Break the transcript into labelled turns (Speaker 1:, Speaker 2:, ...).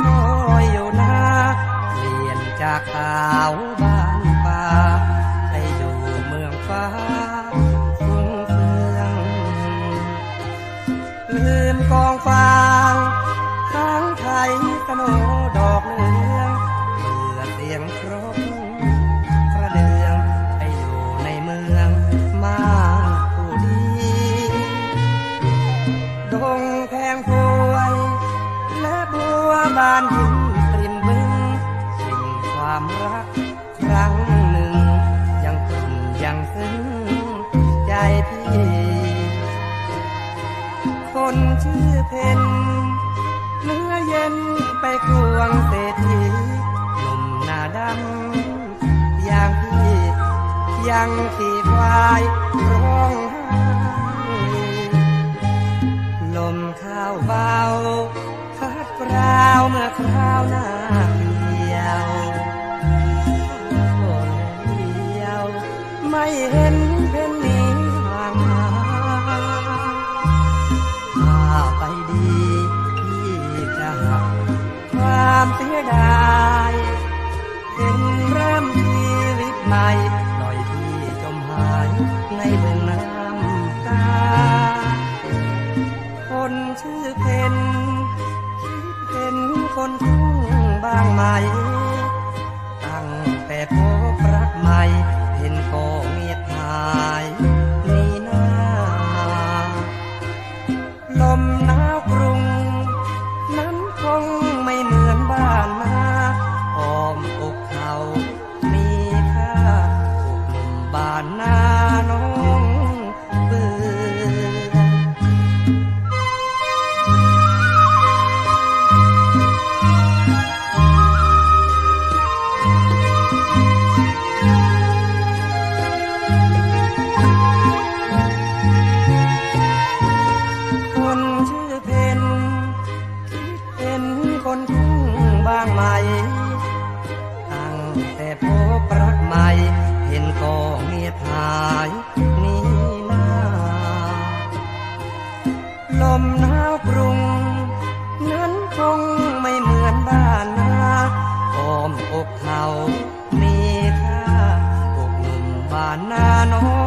Speaker 1: คอยอยู่นาเปลี่ยนจากขาวบ้านป่า ครั้งหนึ่ง ยังตึงยังซึ้งใจพี่ คนชื่อเพนเมื่อเย็นไปควงเศรษฐีหนุ่มหน้าดำอย่างพี่ยังขี่ควายร้องไห้ลมข้าวเบาพัดกราวเมื่อคราวหน้า เห็นเพนนี้ห่างหาถ้าไปดีพี่จะหักความเสียดายเห็นเริ่มชีวิตใหม่ปล่อยพี่จมหายในเมืองน้ำตา คนชื่อเพนคิดเป็นคนทุ่งบ้างไหมตั้งแต่พ มัตั้งแต่พบรักใหม่ เห็นก็เงียบหายนี่นาลมหนาวกรุง นั้นคงไม่เหมือนบ้านนาออมอกเขามีค่าอกหนุ่มบ้านนาน้อ